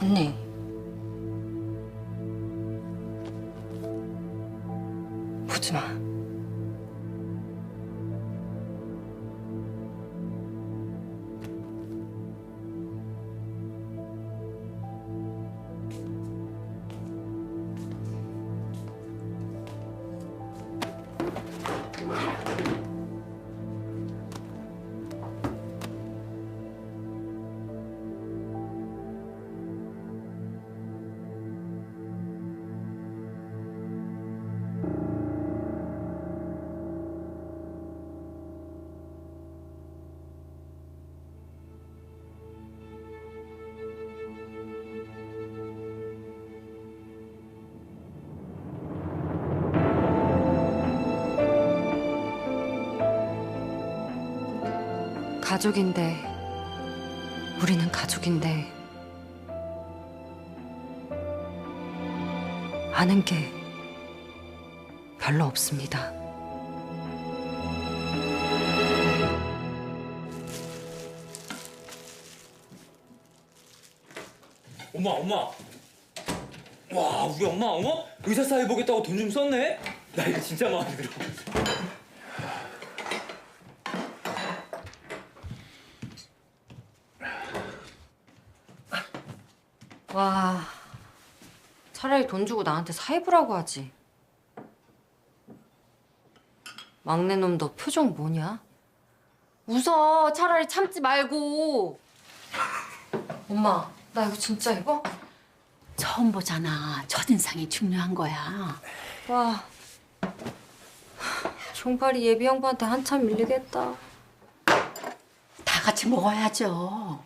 언니. 보지 마. 가족인데, 우리는 가족인데, 아는 게 별로 없습니다. 엄마 엄마. 와 우리 엄마 어머 의사 사회 보겠다고 돈 좀 썼네? 나 이거 진짜 마음에 들어 와, 차라리 돈 주고 나한테 사입으라고 하지. 막내 놈 너 표정 뭐냐? 웃어. 차라리 참지 말고. 엄마, 나 이거 진짜 입어? 처음 보잖아. 첫인상이 중요한 거야. 와, 종팔이 예비 형부한테 한참 밀리겠다. 다 같이 먹어야죠.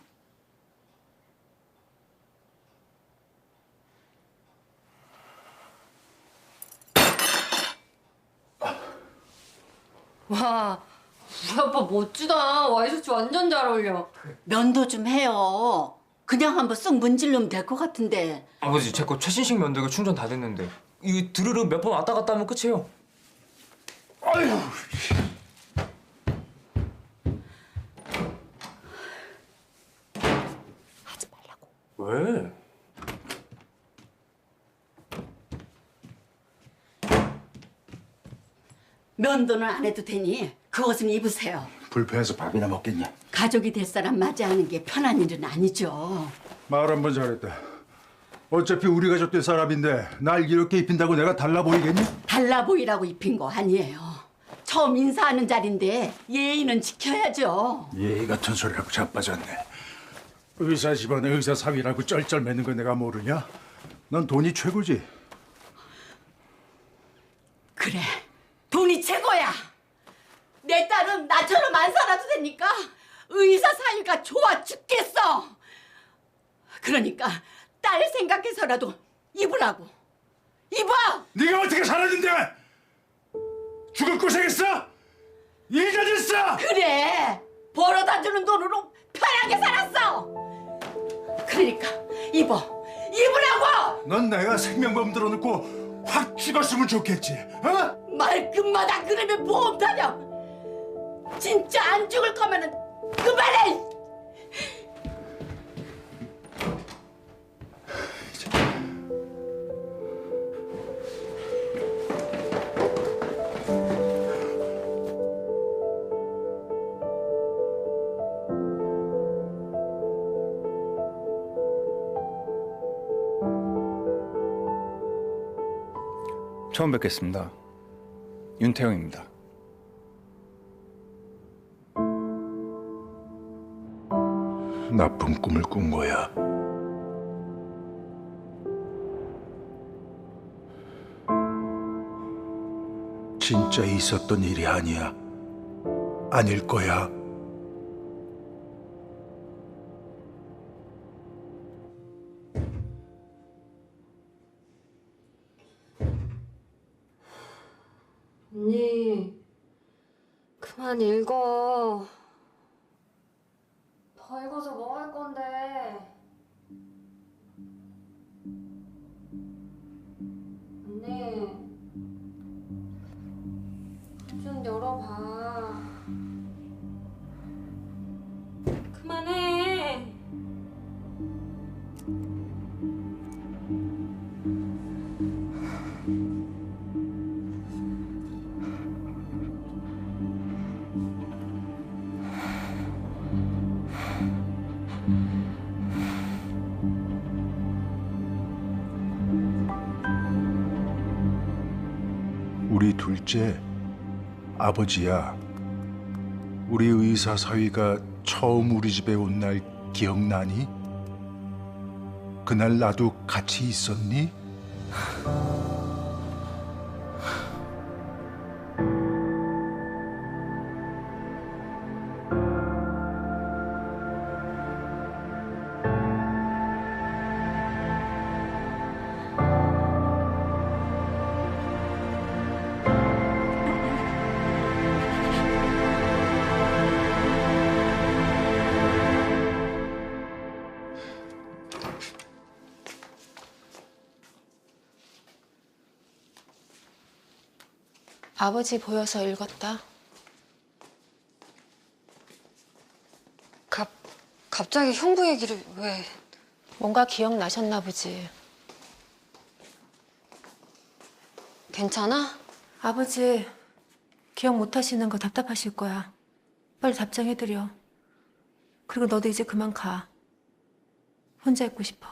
와, 우리 아빠 멋지다. 와이셔츠 완전 잘 어울려. 면도 좀 해요. 그냥 한번 쑥 문질르면 될 것 같은데. 아버지 제 거 최신식 면도기가 충전 다 됐는데 이거 드르륵 몇번 왔다 갔다 하면 끝이에요 하지 말라고. 왜? 면도는 안 해도 되니 그 옷은 입으세요. 불편해서 밥이나 먹겠냐? 가족이 될 사람 맞이하는 게 편한 일은 아니죠. 말 한 번 잘했다. 어차피 우리 가족 될 사람인데 날 이렇게 입힌다고 내가 달라 보이겠니? 달라 보이라고 입힌 거 아니에요. 처음 인사하는 자리인데 예의는 지켜야죠. 예의 같은 소리하고 자빠졌네. 의사 집안에 의사 사위라고 쩔쩔매는 거 내가 모르냐? 넌 돈이 최고지. 그래, 돈이 최고야. 내 딸은 나처럼 안 살아도 되니까 의사 사위가 좋아 죽겠어. 그러니까 딸 생각해서라도 입으라고. 입어. 네가 어떻게 살았는데? 죽을 고생했어? 이자 됐어? 그래, 벌어다 주는 돈으로 편하게 살았어. 그러니까 입어, 입으라고. 넌 내가 생명보험 들어놓고 확 죽었으면 좋겠지. 어? 말끝마다 그러면 보험 타령. 진짜 안 죽을 거면은 그만해. 처음 뵙겠습니다. 윤태영입니다. 나쁜 꿈을 꾼 거야. 진짜 있었던 일이 아니야. 아닐 거야. 언니, 그만 읽어. 더 읽어서 뭐 할 건데? 언니, 좀 열어봐. 그만해. 둘째, 아버지야. 우리 의사 사위가 처음 우리 집에 온 날 기억나니? 그날 나도 같이 있었니? 아버지 보여서 읽었다. 갑 갑자기 형부 얘기를 왜? 뭔가 기억나셨나 보지. 괜찮아? 아버지 기억 못 하시는 거 답답하실 거야. 빨리 답장해드려. 그리고 너도 이제 그만 가. 혼자 있고 싶어.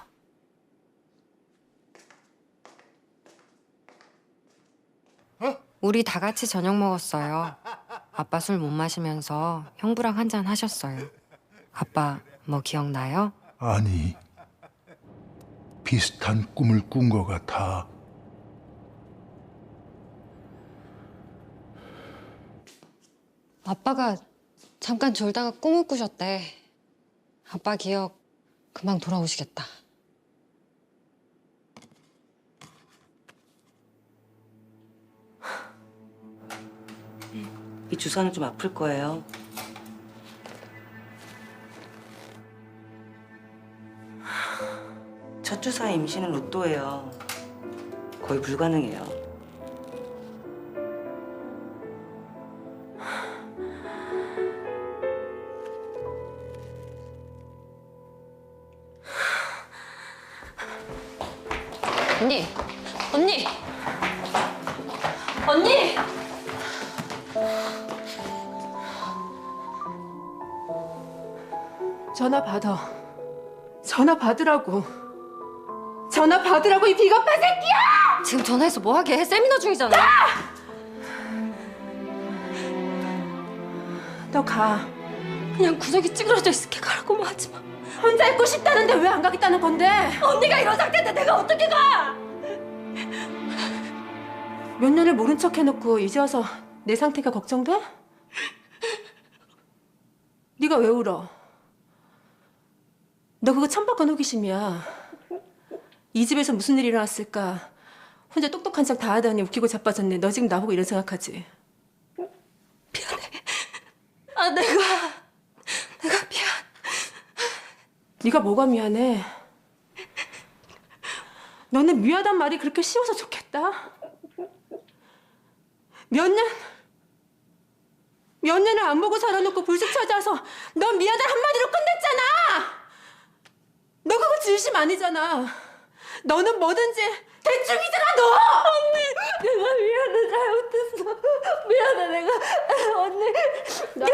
우리 다 같이 저녁 먹었어요. 아빠 술 못 마시면서 형부랑 한 잔 하셨어요. 아빠 뭐 기억나요? 아니, 비슷한 꿈을 꾼 것 같아. 아빠가 잠깐 졸다가 꿈을 꾸셨대. 아빠 기억 금방 돌아오시겠다. 주사는 좀 아플 거예요. 첫 주사 임신은 로또예요. 거의 불가능해요. 언니! 언니! 언니! 전화 받아. 전화 받으라고. 전화 받으라고 이 비겁한 새끼야! 지금 전화해서 뭐 하게 해? 세미나 중이잖아. 너 가. 그냥 구석이 찌그러져 있을게 가라고만 하지 마. 혼자 있고 싶다는데 왜 안 가겠다는 건데? 언니가 이런 상태인데 내가 어떻게 가? 몇 년을 모른 척 해놓고 이제 와서 내 상태가 걱정돼? 네가 왜 울어? 너 그거 천박한 호기심이야. 이 집에서 무슨 일이 일어났을까? 혼자 똑똑한 척 다 하더니 웃기고 자빠졌네. 너 지금 나보고 이런 생각하지? 아 내가 내가 미안. 네가 뭐가 미안해? 너는 미안한 말이 그렇게 쉬워서 좋겠다? 몇 년, 몇 년을 안 보고 살아놓고 불쑥 찾아와서 넌 미안한 한마디로 끝냈잖아! 너 그거 진심 아니잖아. 너는 뭐든지 대충이잖아, 너! 언니, 내가 미안해, 잘못했어. 미안해, 내가. 언니. 나,